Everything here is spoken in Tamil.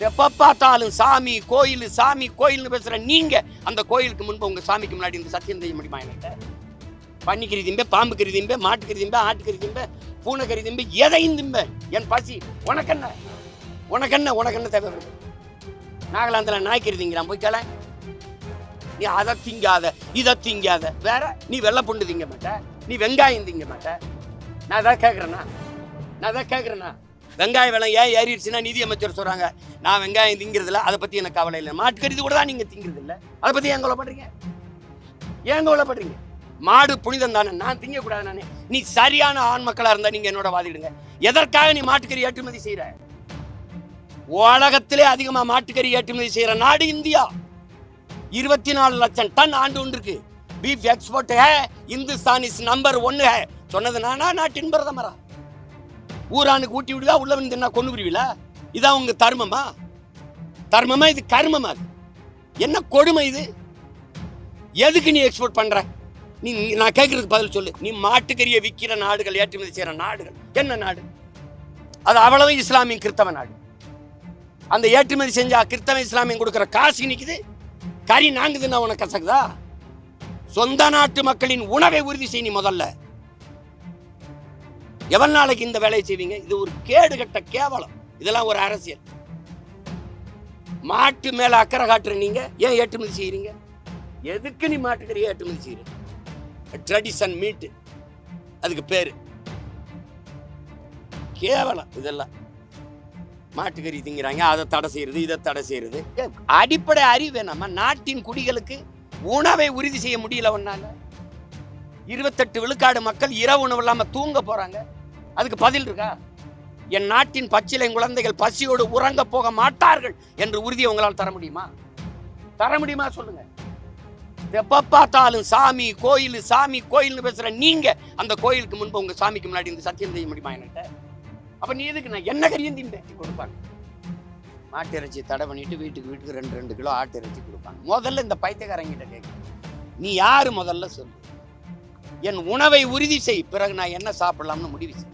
எப்போ பார்த்தாலும் சாமி கோயில் சாமி கோயில்னு பேசுகிற நீங்கள் அந்த கோயிலுக்கு முன்பு உங்கள் சாமிக்கு முன்னாடி இந்த சத்தியம் செய்ய முடியுமா என்கிட்ட? பன்னிக்கறி திம்ப பாம்பு கறி திம்ப மாட்டுக்கறி திம்ப ஆட்டுக்கறி பூனை பூனைக்கறி திம்ப எதையும் திம்ப. என் பசி உனக்கென்ன? உனக்கென்ன உனக்கென்ன தேவை நாகாலாந்தில் நாய்க்கறி திங்கிறான் போய் கேள. நீ அதை திங்காத இதை திங்காத. வேற நீ வெள்ளை பூண்டு திங்க மாட்ட நீ வெங்காயம் திங்க மாட்ட. நான் அதான் கேட்குறேண்ணா நான் அதான் கேட்குறேண்ணா வெங்காய விலை ஏன் ஏறிடுச்சுன்னா நிதி அமைச்சர் சொல்கிறாங்க நான் வெங்காயம் திங்கிறதில்ல அதை பற்றி எனக்கு கவலை இல்லை. மாட்டுக்கறி கூட தான் நீங்கள் திங்கிறது இல்லை அதை பற்றி ஏன் கவலைப்படுறீங்க? ஏன் கவலைப்படுறீங்க? மாடு புனிதம் தானே. நான் திங்கக்கூடாது நானே. நீ சரியான ஆண் மக்களாக இருந்தால் நீங்கள் என்னோட வாதிடுங்க. எதற்காக நீ மாட்டுக்கறி ஏற்றுமதி செய்கிற உலகத்திலே அதிகமாக மாட்டுக்கறி ஏற்றுமதி செய்கிற நாடு இந்தியா. இருபத்தி நாலு லட்சம் டன் ஆண்டு ஒன்று இருக்கு beef export hey Hindustan is number ஒன்று ஹே சொன்னது நானா நாட்டின் பிரதமரா? ஊரானுக்கு ஊட்டி விடுவா உள்ள வந்து என்ன கொண்டு விடுவீல இதான் உங்க தர்மமா? தர்மமா இது கர்மமா? இது? என்ன கொடுமை இது? எதுக்கு நீ எக்ஸ்போர்ட் பண்ற? நீ நான் கேட்கறதுக்கு பதில் சொல்லு. நீ மாட்டுக்கறியை விற்கிற நாடுகள் ஏற்றுமதி செய்யற நாடுகள். என்ன நாடு? அது அவ்வளவு இஸ்லாமிய கிறித்தவ நாடு. அந்த ஏற்றுமதி செஞ்சா கிறித்தவ இஸ்லாமியம் கொடுக்குற காசு நிற்குது கறி நாங்குதுன்னா உனக்கு கசக்குதா? சொந்த நாட்டு மக்களின் உணவை உறுதி செய் நீ முதல்ல. எவன் நாளைக்கு இந்த வேலையை செய்வீங்க? இது ஒரு கேடு கட்ட கேவலம். இதெல்லாம் ஒரு அரசியல். மாட்டு மேல அக்கறை காட்டுற நீங்க ஏன் ஏற்றுமதி செய்யறீங்க? எதுக்கு நீ மாட்டுக்கறியை ஏற்றுமதி செய்யற? ட்ரெடிஷன் மீட்டு அதுக்கு பேரு. கேவலம் இதெல்லாம். மாட்டுக்கறி திங்கிறாங்க அதை தடை செய்யறது இதை தடை செய்யறது. அடிப்படை அறிவு நம்ம நாட்டின் குடிகளுக்கு உணவை உறுதி செய்ய முடியல ஒன்னால இருபத்தெட்டு விழுக்காடு மக்கள் இரவு உணவு இல்லாம தூங்க போறாங்க. அதுக்கு பதில் இருக்கா? என் நாட்டின் பச்சிலை குழந்தைகள் பசியோடு உறங்க போக மாட்டார்கள் என்று உறுதியை உங்களால் தர முடியுமா? தர முடியுமா சொல்லுங்க. எப்ப பார்த்தாலும் சாமி கோயில் சாமி கோயில்னு பேசுற நீங்க அந்த கோயிலுக்கு முன்பு உங்க சாமிக்கு முன்னாடி இந்த சத்தியம் செய்ய முடியுமா என்கிட்ட? அப்ப நீ எதுக்கு நான் என்ன கரியும் திம்பேன் கொடுப்பாங்க. மாட்டு இறைச்சி தடை பண்ணிட்டு வீட்டுக்கு வீட்டுக்கு ரெண்டு ரெண்டு கிலோ ஆட்டு இறைச்சி கொடுப்பாங்க. முதல்ல இந்த பைத்தியக்காரங்கிட்ட கேட்க நீ யாரு முதல்ல சொல்லு. என் உணவை உறுதி செய். பிறகு நான் என்ன சாப்பிடலாம்னு முடிவு செய்.